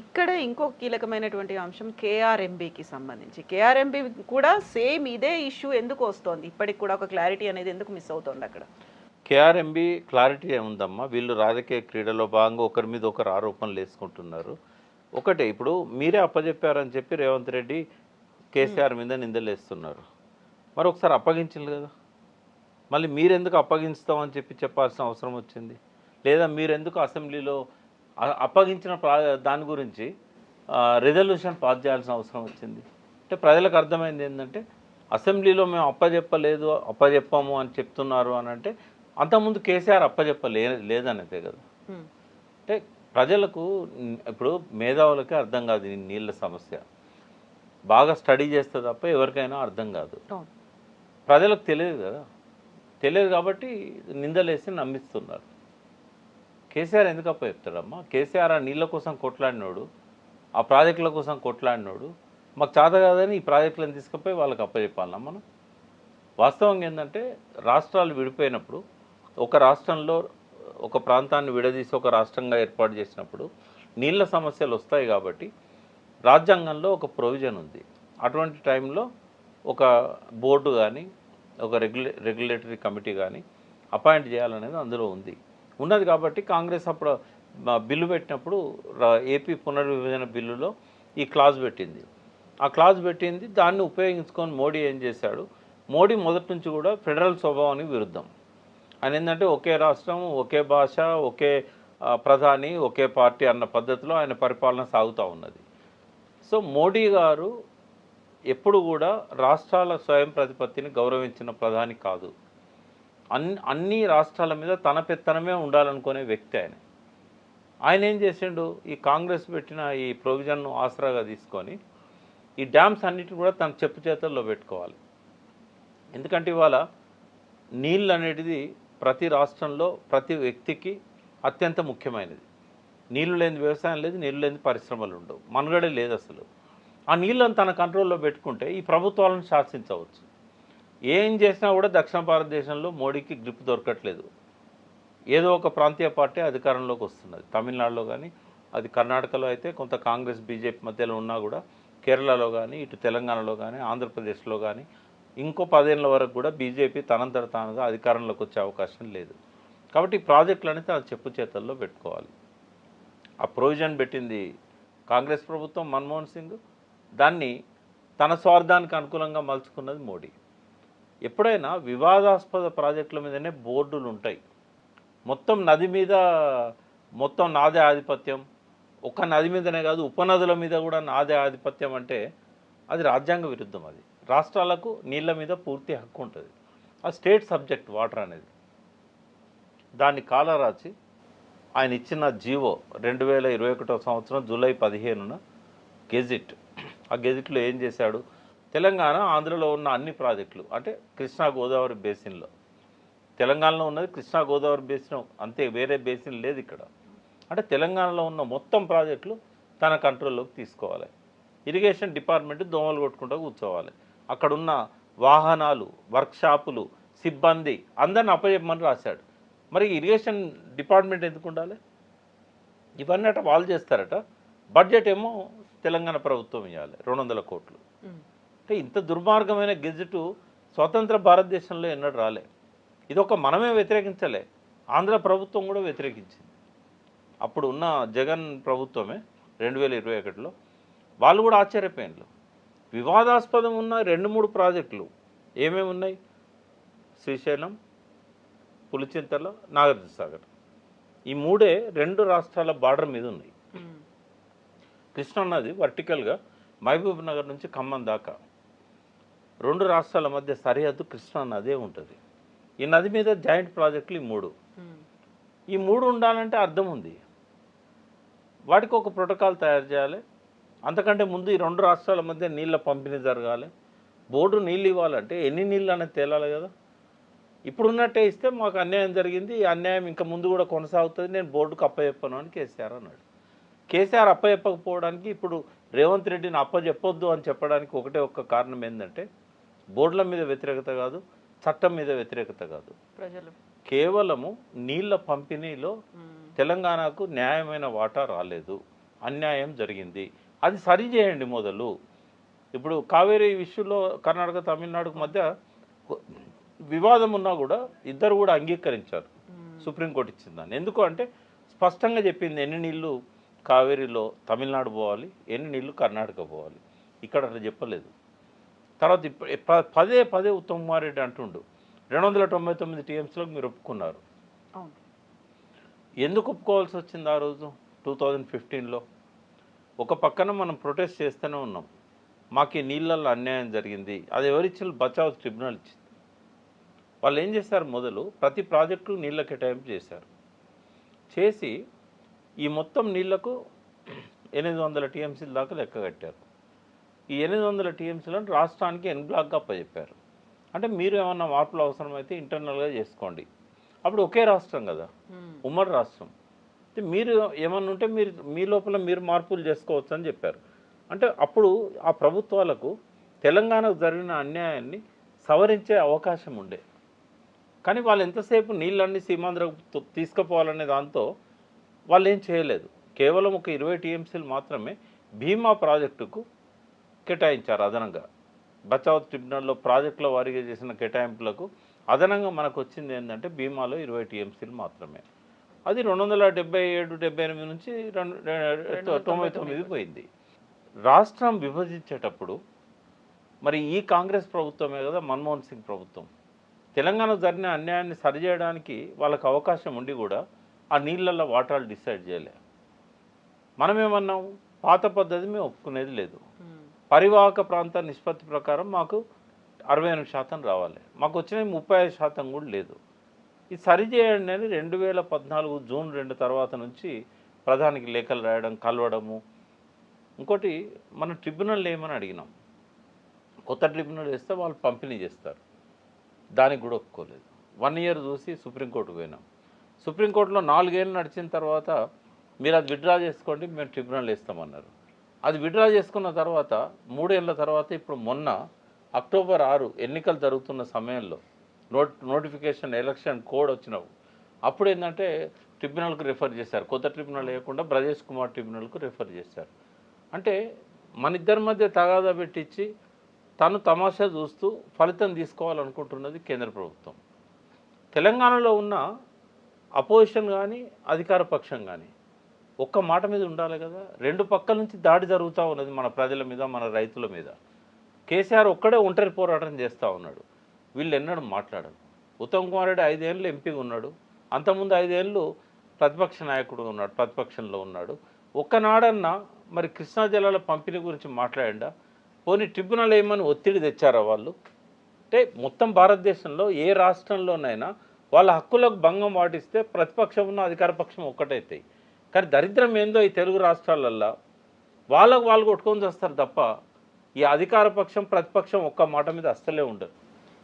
ఇక్కడ ఇంకో కీలకమైనటువంటి అంశం కేఆర్ఎంబికి సంబంధించి. కేఆర్ఎంబి కూడా సేమ్ ఇదే ఇష్యూ ఎందుకు వస్తోంది? ఇప్పటికి కూడా ఒక క్లారిటీ అనేది ఎందుకు మిస్ అవుతోంది అక్కడ? కేఆర్ఎంబి క్లారిటీ ఏముందమ్మా? వీళ్ళు రాజకీయ క్రీడలో భాగంగా ఒకరి మీద ఒకరు ఆరోపణలు వేసుకుంటున్నారు. ఒకటే ఇప్పుడు మీరే అప్పచెప్పారని చెప్పి రేవంత్ రెడ్డి కేసీఆర్ మీద నిందలేస్తున్నారు. మరి ఒకసారి అప్పగించింది కదా. మళ్ళీ మీరెందుకు అప్పగిస్తామని చెప్పి చెప్పాల్సిన అవసరం వచ్చింది? లేదా మీరెందుకు అసెంబ్లీలో అప్పగించిన దాని గురించి రిజల్యూషన్ పాస్ చేయాల్సిన అవసరం వచ్చింది. అంటే ప్రజలకు అర్థమైంది ఏంటంటే అసెంబ్లీలో మేము అప్పచెప్పలేదు అప్పచెప్పాము అని చెప్తున్నారు అని అంటే అంతకుముందు కేసీఆర్ అప్పచెప్పలే లేదనేదే కదా. అంటే ప్రజలకు ఇప్పుడు మేధావులకే అర్థం కాదు ఈ నీళ్ళ సమస్య. బాగా స్టడీ చేస్తే తప్ప ఎవరికైనా అర్థం కాదు. ప్రజలకు తెలియదు కదా. తెలియదు కాబట్టి నిందలేసి నమ్మిస్తున్నారు. కేసీఆర్ ఎందుకు అప్ప చెప్తాడమ్మా? కేసీఆర్ ఆ నీళ్ళ కోసం కొట్లాడినోడు ఆ ప్రాజెక్టుల కోసం కొట్లాడినోడు. మాకు చేత కాదని ఈ ప్రాజెక్టులను తీసుకుపోయి వాళ్ళకి అప్పచెప్పాలన్నా మనం. వాస్తవంగా ఏంటంటే రాష్ట్రాలు విడిపోయినప్పుడు ఒక రాష్ట్రంలో ఒక ప్రాంతాన్ని విడదీసి ఒక రాష్ట్రంగా ఏర్పాటు చేసినప్పుడు నీళ్ళ సమస్యలు వస్తాయి కాబట్టి రాజ్యాంగంలో ఒక ప్రొవిజన్ ఉంది. అటువంటి టైంలో ఒక బోర్డు కానీ ఒక రెగ్యులే రెగ్యులేటరీ కమిటీ కానీ అపాయింట్ చేయాలనేది అందులో ఉంది. ఉన్నది కాబట్టి కాంగ్రెస్ అప్పుడు బిల్లు పెట్టినప్పుడు ఏపీ పునర్విభజన బిల్లులో ఈ క్లాజ్ పెట్టింది. ఆ క్లాజ్ పెట్టింది దాన్ని ఉపయోగించుకొని మోడీ ఏం చేశాడు? మోడీ మొదటి నుంచి కూడా ఫెడరల్ స్వభావానికి విరుద్ధం. ఆయన ఏంటంటే ఒకే రాష్ట్రం ఒకే భాష ఒకే ప్రధాని ఒకే పార్టీ అన్న పద్ధతిలో ఆయన పరిపాలన సాగుతూ ఉన్నది. సో మోడీ గారు ఎప్పుడు కూడా రాష్ట్రాల స్వయం ప్రతిపత్తిని గౌరవించిన ప్రధాని కాదు. అన్ని అన్ని రాష్ట్రాల మీద తన పెత్తనమే ఉండాలనుకునే వ్యక్తి ఆయన. ఆయన ఏం చేసిండు? ఈ కాంగ్రెస్ పెట్టిన ఈ ప్రొవిజన్ను ఆసరాగా తీసుకొని ఈ డ్యామ్స్ అన్నిటిని కూడా తన చెప్పు చేతల్లో పెట్టుకోవాలి. ఎందుకంటే ఇవాళ నీళ్ళు అనేటిది ప్రతి రాష్ట్రంలో ప్రతి వ్యక్తికి అత్యంత ముఖ్యమైనది. నీళ్ళు లేని వ్యవసాయం లేదు నీళ్ళు లేని పరిశ్రమలు ఉండవు. మనుగడే లేదు అసలు. ఆ నీళ్ళని తన కంట్రోల్లో పెట్టుకుంటే ఈ ప్రభుత్వాలను శాసించవచ్చు. ఏం చేసినా కూడా దక్షిణ భారతదేశంలో మోడీకి గ్రిప్ దొరకట్లేదు. ఏదో ఒక ప్రాంతీయ పార్టీ అధికారంలోకి వస్తున్నది. తమిళనాడులో కానీ అది కర్ణాటకలో అయితే కొంత కాంగ్రెస్ బీజేపీ మధ్యలో ఉన్నా కూడా కేరళలో కానీ ఇటు తెలంగాణలో కానీ ఆంధ్రప్రదేశ్లో కానీ ఇంకో పదేళ్ళ వరకు కూడా బీజేపీ తనంతట తానుగా అధికారంలోకి వచ్చే అవకాశం లేదు. కాబట్టి ఈ ప్రాజెక్టులని తన చెప్పు చేతల్లో పెట్టుకోవాలి. ఆ ప్రొవిజన్ పెట్టింది కాంగ్రెస్ ప్రభుత్వం మన్మోహన్ సింగ్. దాన్ని తన స్వార్థానికి అనుకూలంగా మలుచుకున్నది మోడీ. ఎప్పుడైనా వివాదాస్పద ప్రాజెక్టుల మీదనే బోర్డులు ఉంటాయి మొత్తం నది మీద మొత్తం నాదే ఆధిపత్యం. ఒక్క నది మీదనే కాదు ఉపనదుల మీద కూడా నాదే ఆధిపత్యం అంటే అది రాజ్యాంగ విరుద్ధం అది. రాష్ట్రాలకు నీళ్ళ మీద పూర్తి హక్కు ఉంటుంది. ఆ స్టేట్ సబ్జెక్ట్ వాటర్ అనేది. దాన్ని కాలరాచి ఆయన ఇచ్చిన జీవో రెండు వేల ఇరవై ఒకటో సంవత్సరం జూలై పదిహేనున గెజిట్. ఆ గెజిట్లో ఏం చేశాడు? తెలంగాణ ఆంధ్రలో ఉన్న అన్ని ప్రాజెక్టులు అంటే కృష్ణా గోదావరి బేసిన్లో. తెలంగాణలో ఉన్నది కృష్ణా గోదావరి బేసిన్ అంతే వేరే బేసిన్ లేదు ఇక్కడ. అంటే తెలంగాణలో ఉన్న మొత్తం ప్రాజెక్టులు తన కంట్రోల్లోకి తీసుకోవాలి. ఇరిగేషన్ డిపార్ట్మెంట్ దోమలు కొట్టుకుంటూ కూర్చోవాలి. అక్కడున్న వాహనాలు వర్క్షాపులు సిబ్బంది అందరిని అప్పచెప్పమని రాశాడు. మరి ఇరిగేషన్ డిపార్ట్మెంట్ ఎందుకు ఉండాలి? ఇవన్నీ అట వాళ్ళు చేస్తారట. బడ్జెట్ ఏమో తెలంగాణ ప్రభుత్వం ఇవ్వాలి రెండు వందల కోట్లు. అంటే ఇంత దుర్మార్గమైన గెజెట్ స్వతంత్ర భారతదేశంలో ఎన్నడూ రాలే. ఇదొక మనమే వ్యతిరేకించలే. ఆంధ్ర ప్రభుత్వం కూడా వ్యతిరేకించింది. అప్పుడు ఉన్న జగన్ ప్రభుత్వమే రెండు వేల ఇరవై ఒకటిలో. వాళ్ళు కూడా ఆశ్చర్యపోయినారు. వివాదాస్పదం ఉన్న రెండు మూడు ప్రాజెక్టులు ఏమేమి ఉన్నాయి? శ్రీశైలం పులిచింతల నాగార్జున సాగర్ ఈ మూడే రెండు రాష్ట్రాల బార్డర్ మీద ఉన్నాయి. కృష్ణా నది వర్టికల్గా మహబూబ్ నగర్ నుంచి ఖమ్మం దాకా. రెండు రాష్ట్రాల మధ్య సరిహద్దు కృష్ణా నదే ఉంటుంది. ఈ నది మీద జాయింట్ ప్రాజెక్టులు ఈ మూడు. ఉమ్. ఈ మూడు ఉండాలంటే అర్థం ఉంది. వాటికి ఒక ప్రోటోకాల్ తయారు చేయాలి. అంతకంటే ముందు ఈ రెండు రాష్ట్రాల మధ్య నీళ్ళ పంపిణీ జరగాలి. బోర్డు నీళ్ళు ఇవ్వాలంటే ఎన్ని నీళ్ళు అనేది తేలాలి కదా. ఇప్పుడున్నట్టే ఇస్తే మాకు అన్యాయం జరిగింది. ఈ అన్యాయం ఇంకా ముందు కూడా కొనసాగుతుంది. నేను బోర్డుకు అప్పచెప్పాను అని కేసీఆర్ అన్నాడు. కేసీఆర్ అప్పచెప్పకపోవడానికి ఇప్పుడు రేవంత్ రెడ్డిని అప్పచెప్పొద్దు అని చెప్పడానికి ఒకటే ఒక్క కారణం ఏంటంటే బోర్డుల మీద వ్యతిరేకత కాదు చట్టం మీద వ్యతిరేకత కాదు. ప్రజలు. కేవలము నీళ్ళ పంపిణీలో. తెలంగాణకు న్యాయమైన వాటా రాలేదు. అన్యాయం జరిగింది. అది సరి చేయండి మొదలు. ఇప్పుడు కావేరీ విషయంలో కర్ణాటక తమిళనాడుకు మధ్య వివాదం ఉన్నా కూడా ఇద్దరు కూడా అంగీకరించారు. సుప్రీంకోర్టు ఇచ్చిందని ఎందుకు అంటే స్పష్టంగా చెప్పింది ఎన్ని నీళ్ళు కావేరీలో తమిళనాడు పోవాలి ఎన్ని నీళ్ళు కర్ణాటక పోవాలి. ఇక్కడ అట్లా చెప్పలేదు. తర్వాత పదే పదే ఉత్తమ్ కుమార్ రెడ్డి అంటుండు. రెండు వందల తొంభై తొమ్మిది టీఎంసీలకు మీరు ఒప్పుకున్నారు. ఎందుకు ఒప్పుకోవాల్సి వచ్చింది ఆ రోజు? టూ థౌజండ్ ఫిఫ్టీన్లో. ఒక పక్కన మనం ప్రొటెస్ట్ చేస్తూనే ఉన్నాం. మాకు ఈ నీళ్ళల్లో అన్యాయం జరిగింది. అది ఎవరిచ్చిన బచావ్ ట్రిబ్యునల్ ఇచ్చింది. వాళ్ళు ఏం చేశారు మొదలు? ప్రతి ప్రాజెక్టు నీళ్ళ కేటాయింపు చేశారు. చేసి ఈ మొత్తం నీళ్ళకు ఎనిమిది వందల టీఎంసీల దాకా లెక్క కట్టారు. ఈ ఎనిమిది వందల టీఎంసీలను రాష్ట్రానికి ఎన్ బ్లాక్గా అప్పచెప్పారు అంటే మీరు ఏమన్నా మార్పులు అవసరమైతే ఇంటర్నల్గా చేసుకోండి. అప్పుడు ఒకే రాష్ట్రం కదా మ్మ్. ఉమ్మడి రాష్ట్రం. అంటే మీరు ఏమన్నా ఉంటే మీరు మీ లోపల మీరు మార్పులు చేసుకోవచ్చు అని చెప్పారు. అంటే అప్పుడు ఆ ప్రభుత్వాలకు తెలంగాణకు జరిగిన అన్యాయాన్ని సవరించే అవకాశం ఉండే. కానీ వాళ్ళు ఎంతసేపు నీళ్ళన్నీ సీమాంధ్రకు తు- తీసుకుపోవాలనే దాంతో వాళ్ళు ఏం చేయలేదు. కేవలం ఒక ఇరవై టీఎంసీలు మాత్రమే భీమా ప్రాజెక్టుకు కేటాయించారు అదనంగా. బచావ్ ట్రిబ్యునల్లో ప్రాజెక్టుల వారీగా చేసిన కేటాయింపులకు అదనంగా మనకు వచ్చింది ఏంటంటే భీమాలో ఇరవై టీఎంసీలు మాత్రమే. అది రెండు వందల డెబ్బై ఏడు డెబ్బై ఎనిమిది నుంచి రెండు తొంభై తొమ్మిది పోయింది. రాష్ట్రం విభజించేటప్పుడు మరి ఈ కాంగ్రెస్ ప్రభుత్వమే కదా మన్మోహన్ సింగ్ ప్రభుత్వం. తెలంగాణకు జరిగిన అన్యాయాన్ని సరిచేయడానికి వాళ్ళకి అవకాశం ఉండి కూడా ఆ నీళ్ళల్లో వాటాలు డిసైడ్ చేయలే. మనమేమన్నాం? పాత పద్ధతి మేము ఒప్పుకునేది లేదు. పరివాహక ప్రాంత నిష్పత్తి ప్రకారం మాకు అరవై ఎనిమిది శాతం రావాలి. మాకు వచ్చినవి ముప్పై ఐదు శాతం కూడా లేదు. ఇది సరిచేయండి అని రెండు వేల పద్నాలుగు జూన్ రెండు తర్వాత నుంచి ప్రధానికి లేఖలు రాయడం కలవడము. ఇంకోటి మన ట్రిబ్యునల్ ఏమని అడిగినాం? కొత్త ట్రిబ్యునల్ వేస్తే వాళ్ళు పంపిణీ చేస్తారు. దానికి కూడా ఒప్పుకోలేదు. వన్ ఇయర్ చూసి సుప్రీంకోర్టుకు పోయినాం. సుప్రీంకోర్టులో నాలుగేళ్ళు నడిచిన తర్వాత మీరు అది విడ్రా చేసుకోండి మేము ట్రిబ్యునల్ వేస్తామన్నారు. అది విడ్రా చేసుకున్న తర్వాత మూడేళ్ళ తర్వాత ఇప్పుడు మొన్న అక్టోబర్ ఆరు ఎన్నికలు జరుగుతున్న సమయంలో నోట్ నోటిఫికేషన్ ఎలక్షన్ కోడ్ వచ్చినప్పుడు అప్పుడు ఏంటంటే ట్రిబ్యునల్కు రిఫర్ చేశారు. కొత్త ట్రిబ్యునల్ లేకుండా బ్రజేష్ కుమార్ ట్రిబ్యునల్కు రిఫర్ చేశారు. అంటే మన ఇద్దరి మధ్య తగాదా పెట్టించి తను తమాషా చూస్తూ ఫలితం తీసుకోవాలనుకుంటున్నది కేంద్ర ప్రభుత్వం. తెలంగాణలో ఉన్న అపోజిషన్ కానీ అధికార పక్షం కానీ ఒక్క మాట మీద ఉండాలి కదా. రెండు పక్కల నుంచి దాడి జరుగుతూ ఉన్నది మన ప్రజల మీద మన రైతుల మీద. కేసీఆర్ ఒక్కడే ఒంటరి పోరాటం చేస్తూ ఉన్నాడు. వీళ్ళు ఎన్నడూ మాట్లాడరు. ఉత్తమ్ కుమార్ రెడ్డి ఐదేళ్ళు ఎంపీగా ఉన్నాడు. అంతకుముందు ఐదేళ్ళు ప్రతిపక్ష నాయకుడు ఉన్నాడు ప్రతిపక్షంలో ఉన్నాడు. ఒక్కనాడన్నా మరి కృష్ణా జలాల పంపిణీ గురించి మాట్లాడా పోనీ ట్రిబ్యునల్ ఏమని ఒత్తిడి తెచ్చారా వాళ్ళు? అంటే మొత్తం భారతదేశంలో ఏ రాష్ట్రంలోనైనా వాళ్ళ హక్కులకు భంగం వాటిస్తే ప్రతిపక్షం ఉన్న అధికార పక్షం ఒక్కటైతాయి. కానీ దరిద్రం ఏందో ఈ తెలుగు రాష్ట్రాలల్లో వాళ్ళకు వాళ్ళు కొట్టుకొని చేస్తారు తప్ప ఈ అధికార పక్షం ప్రతిపక్షం ఒక్క మాట మీద అస్సలే ఉండదు.